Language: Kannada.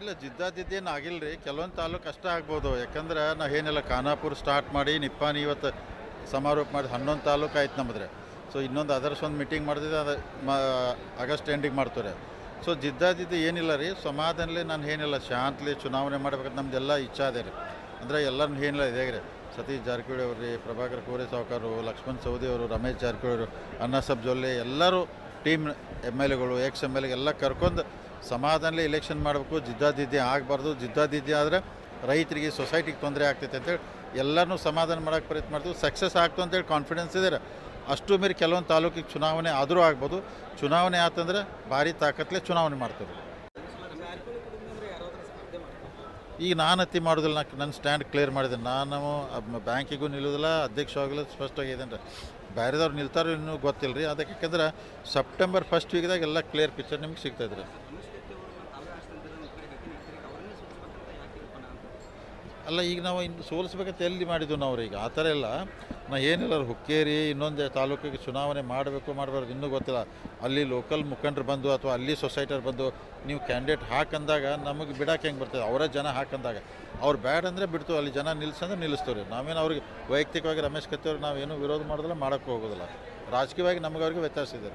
ಇಲ್ಲ ಜಿದ್ದಾದಿದ್ದೇನು ಆಗಿಲ್ಲ ರೀ ಕೆಲವೊಂದು ತಾಲೂಕು ಕಷ್ಟ ಆಗ್ಬೋದು. ಯಾಕಂದ್ರೆ ನಾ ಏನಿಲ್ಲ, ಖಾನಾಪುರ ಸ್ಟಾರ್ಟ್ ಮಾಡಿ ನಿಪ್ಪಾನಿ ಇವತ್ತು ಸಮಾರೋಪ ಮಾಡಿ ಹನ್ನೊಂದು ತಾಲೂಕು ಆಯ್ತು ನಮ್ಮದ್ರೆ ಸೊ ಇನ್ನೊಂದು ಅದರ್ಸ್ ಒಂದು ಮೀಟಿಂಗ್ ಮಾಡಿದ್ರೆ ಅದು ಆಗಸ್ಟ್ ಎಂಡಿಗೆ ಮಾಡ್ತಾರೆ ಸೊ ಜಿದ್ದಾದಿದ್ದು ಏನಿಲ್ಲ ರೀ. ಸಮಾಧಾನಲಿ ನಾನು ಏನಿಲ್ಲ, ಶಾಂತಲಿ ಚುನಾವಣೆ ಮಾಡ್ಬೇಕಂತ ನಮ್ದೆಲ್ಲ ಇಚ್ಛಾ ಅದೇ ರೀ. ಅಂದರೆ ಎಲ್ಲರೂ ಏನಿಲ್ಲ, ಇದೇ ರೀ. ಸತೀಶ್ ಜಾರಕಿಹೊಳಿ ಅವರು ರೀ ಪ್ರಭಾಕರ್ ಕೋರೆ ಸಾವ್ಕಾರು, ಲಕ್ಷ್ಮಣ್ ಸೌದಿ ಅವರು, ರಮೇಶ್ ಜಾರಕಿಹೊಳಿ ಅವರು ಅಣ್ಣಾಸಬ್ ಜೊಲ್ಲೆ ಎಲ್ಲರೂ ಟೀಮ್ ಎಂ ಎಲ್ ಎಗಳು ಎಕ್ಸ್ ಎಂ ಎಲ್ ಎಲ್ಲ ಕರ್ಕೊಂಡು ಸಮಾಧಾನಲಿ ಇಲೆಕ್ಷನ್ ಮಾಡಬೇಕು, ಜಿದ್ದಾದಿದ್ದೆ ಆಗಬಾರ್ದು, ಜಿದ್ದಾದಿದ್ದೆ ಆದರೆ ರೈತರಿಗೆ ಸೊಸೈಟಿಗೆ ತೊಂದರೆ ಆಗ್ತೈತೆ ಅಂತೇಳಿ ಎಲ್ಲರನ್ನೂ ಸಮಾಧಾನ ಮಾಡೋಕ್ಕೆ ಪ್ರಯತ್ನ ಮಾಡ್ತೀವಿ. ಸಕ್ಸಸ್ ಆಗ್ತು ಅಂತೇಳಿ ಕಾನ್ಫಿಡೆನ್ಸ್ ಇದೆ ಅಷ್ಟು ಮೇರೆ ಕೆಲವೊಂದು ತಾಲೂಕಿಗೆ ಚುನಾವಣೆ ಆದರೂ ಆಗ್ಬೋದು. ಚುನಾವಣೆ ಆತಂದ್ರೆ ಭಾರಿ ತಾಕತ್ಲೆ ಚುನಾವಣೆ ಮಾಡ್ತೀವಿ ಈಗ ನಾನು ಅತಿ ಮಾಡೋದಿಲ್ಲ ನಾ ನನ್ನ ಸ್ಟ್ಯಾಂಡ್ ಕ್ಲಿಯರ್ ಮಾಡಿದೆ ನಾನು ಬ್ಯಾಂಕಿಗೂ ನಿಲ್ಲೋದಿಲ್ಲ, ಅಧ್ಯಕ್ಷ ಆಗಲ್ಲ ಸ್ಪಷ್ಟವಾಗಿದ್ದೇನೆ ರೀ ಬೇರೆದವ್ರು ನಿಲ್ತಾರೋ ಇನ್ನೂ ಗೊತ್ತಿಲ್ಲ ರೀ ಅದಕ್ಕೆ ಯಾಕಂದ್ರೆ ಸೆಪ್ಟೆಂಬರ್ ಫಸ್ಟ್ ವೀಕ್ದಾಗ ಎಲ್ಲ ಕ್ಲಿಯರ್ ಪಿಕ್ಚರ್ ನಿಮ್ಗೆ ಸಿಗ್ತದೆ ರೀ ಅಲ್ಲ, ಈಗ ನಾವು ಇನ್ನು ಸೋಲಿಸ್ಬೇಕಂತ ಎಲ್ಲಿ ಮಾಡಿದ್ದು ನಾವು ಈಗ? ಆ ಥರ ಎಲ್ಲ ನಾ ಏನಿಲ್ಲ, ಹುಕ್ಕೇರಿ ಇನ್ನೊಂದು ತಾಲೂಕಿಗೆ ಚುನಾವಣೆ ಮಾಡಬೇಕು, ಮಾಡಬಾರ್ದು, ಇನ್ನೂ ಗೊತ್ತಿಲ್ಲ. ಅಲ್ಲಿ ಲೋಕಲ್ ಮುಖಂಡರು ಬಂದು ಅಥವಾ ಅಲ್ಲಿ ಸೊಸೈಟಿಯವ್ರು ಬಂದು ನೀವು ಕ್ಯಾಂಡಿಡೇಟ್ ಹಾಕಂದಾಗ ನಮಗೆ ಬಿಡಕ್ಕೆ ಹೆಂಗೆ ಬರ್ತದೆ? ಅವರೇ ಜನ ಹಾಕಂದಾಗ. ಅವ್ರು ಬ್ಯಾಡ್ ಅಂದರೆ ಬಿಡ್ತು, ಅಲ್ಲಿ ಜನ ನಿಲ್ಲಿಸಂದ್ರೆ ನಿಲ್ಲಿಸ್ತೀವಿ ರೀ. ನಾವೇನು ಅವ್ರಿಗೆ ವೈಯಕ್ತಿಕವಾಗಿ ರಮೇಶ್ ಕತ್ತಿಯವ್ರು ನಾವೇನು ವಿರೋಧ ಮಾಡೋದಿಲ್ಲ, ಮಾಡೋಕ್ಕೆ ಹೋಗೋದಿಲ್ಲ. ರಾಜಕೀಯವಾಗಿ ನಮಗೆ ಅವ್ರಿಗೆ ವ್ಯತ್ಯಾಸ ಇದೆ